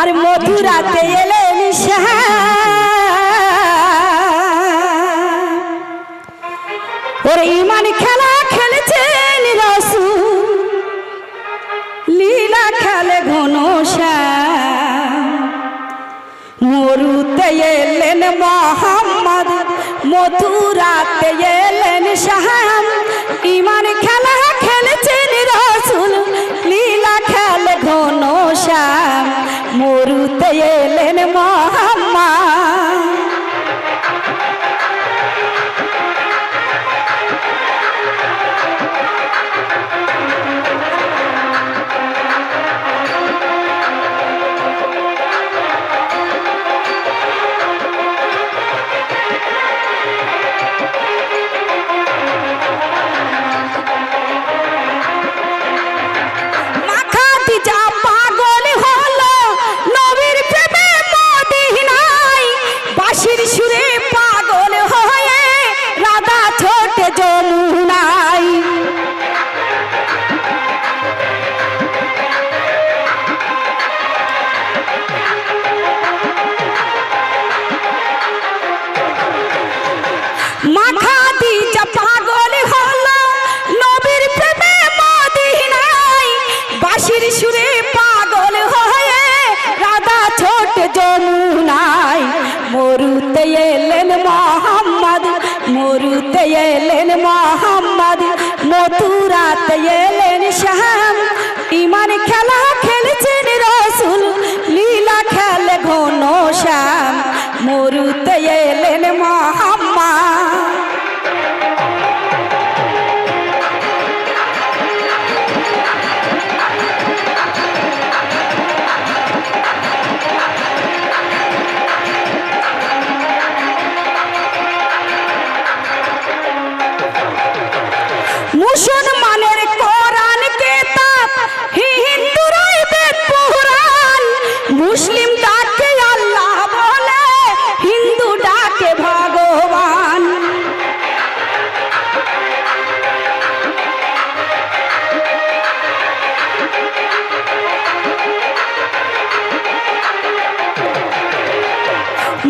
আর মধুরাতে এলেন ওর ইমান খেলা খেলেছেন রসুল লীলা খেলে ঘন মরুতে এলেন মোহাম্মদ মথুরাতে এলেন শাহাম ইমান খেলা এলেন মরুতে এলেন মোহাম্মদ মুসলমানের কোরআন কেতাব হিন্দুরাই মুসলিম ডাকে আল্লাহ বলে হিন্দু ডাকে ভগবান।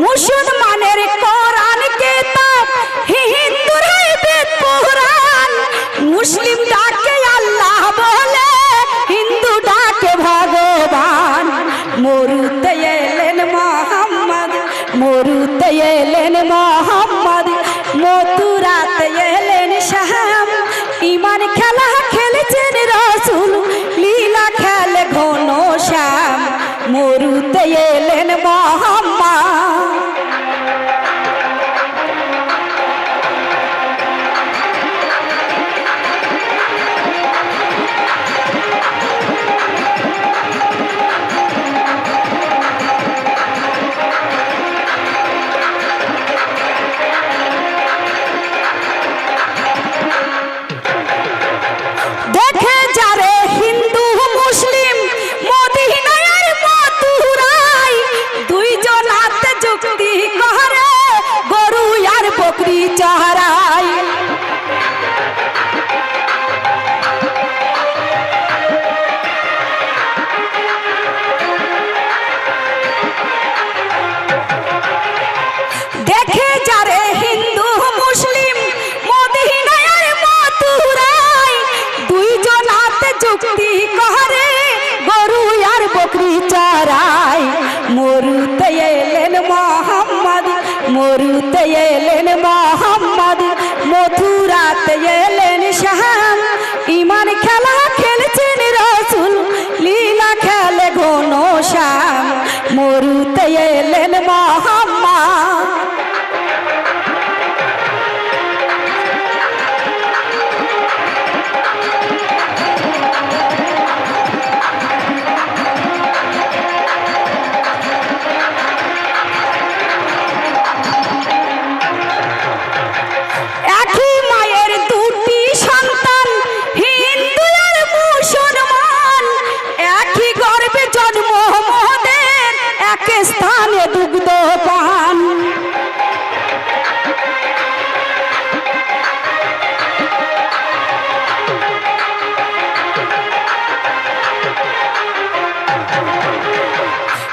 মুসলমানের মুসলিম ডাকে আল্লাহ বলে, হিন্দু ডাকে ভগবান। মরুতে এলেন মোহাম্মদ, মরুতে এলেন মোহাম্মদ, মথুরাতে এলেন শ্যাম ইমান খেলা খেলেছেন রসুল, লীলা খেলে ঘন শ্যাম। মরুতে এলেন মোহাম্মদ আর বকরি দেখে হিন্দু মুসলিম দুইজন করে আর বকরি মরুতে এলেন মোহাম্মদ মরুতে মথুরাতে এলেন শাহাম ইমান খেলা খেলছেন রসুল লীলা খেলে ঘন শ্যাম মরুতে এলেন মোহাম্মদ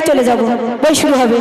চলে যাব। বই শুরু হবে।